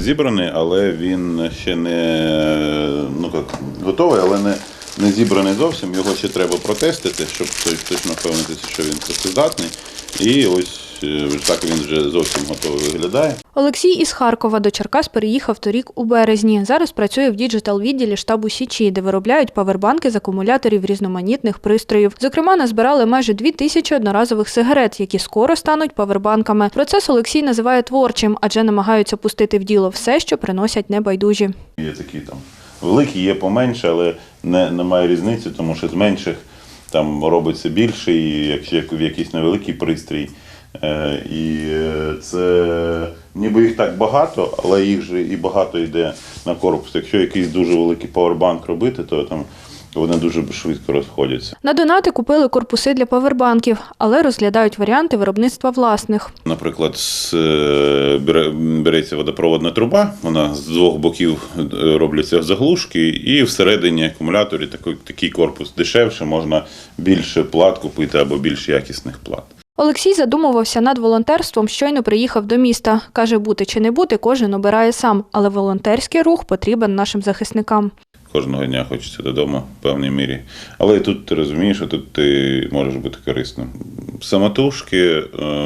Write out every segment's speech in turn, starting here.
зібраний, але він ще не ну, як, готовий, але не, не зібраний зовсім. Його ще треба протестити, щоб точно впевнитися, що він працездатний. І ось так він вже зовсім готовий виглядає. Олексій із Харкова до Черкас переїхав торік у березні. Зараз працює в діджитал-відділі штабу Січі, де виробляють павербанки з акумуляторів різноманітних пристроїв. Зокрема, назбирали майже дві тисячі одноразових сигарет, які скоро стануть павербанками. Процес Олексій називає творчим, адже намагаються пустити в діло все, що приносять небайдужі. Є такі там великі, є поменше, але не, немає різниці, тому що з менших там робиться більше, і якщо як- в якийсь невеликий пристрій. Е, і е, це ніби їх так багато, але їх же і багато йде на корпус. Якщо якийсь дуже великий павербанк робити, то там вони дуже швидко розходяться. На донати купили корпуси для павербанків, але розглядають варіанти виробництва власних. Наприклад, е, береться водопроводна труба, вона з двох боків робляться заглушки, і всередині акумуляторі такий, такий корпус дешевше, можна більше плат купити або більш якісних плат. Олексій задумувався над волонтерством, щойно приїхав до міста. Каже, бути чи не бути, кожен обирає сам, але волонтерський рух потрібен нашим захисникам. Кожного дня хочеться додому в певній мірі. Але і тут ти розумієш, що тут ти можеш бути корисним. Самотужки е,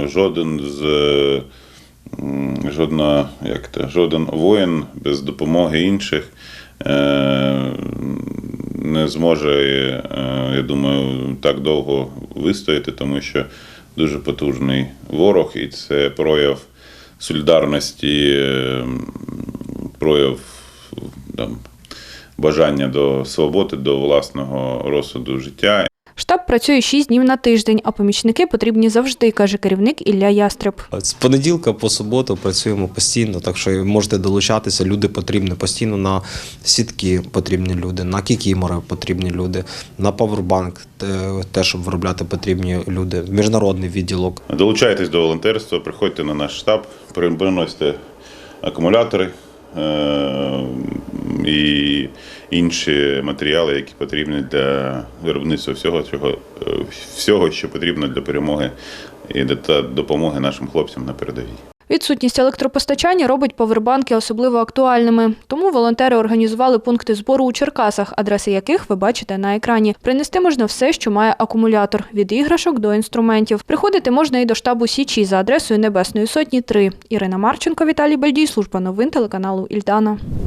жоден з жодна, як то, жоден воїн без допомоги інших е, не зможе, е, я думаю, так довго вистояти, тому що дуже потужний ворог, і це прояв солідарності, е, прояв там, бажання до свободи, до власного розсуду життя. Штаб працює 6 днів на тиждень, а помічники потрібні завжди, каже керівник Ілля Ястреб. З понеділка по суботу працюємо постійно, так що можете долучатися. Люди потрібні постійно на сітки потрібні люди, на кікімори потрібні люди, на павербанк теж щоб виробляти потрібні люди, міжнародний відділок. Долучайтесь до волонтерства, приходьте на наш штаб, приносите акумулятори е- і інші матеріали, які потрібні для виробництва всього, цього, е, всього, що потрібно для перемоги і та допомоги нашим хлопцям на передовій. Відсутність електропостачання робить павербанки особливо актуальними. Тому волонтери організували пункти збору у Черкасах, адреси яких ви бачите на екрані. Принести можна все, що має акумулятор від іграшок до інструментів. Приходити можна і до штабу Січі за адресою Небесної Сотні 3. Ірина Марченко, Віталій Бальдій, служба новин телеканалу Ільдана.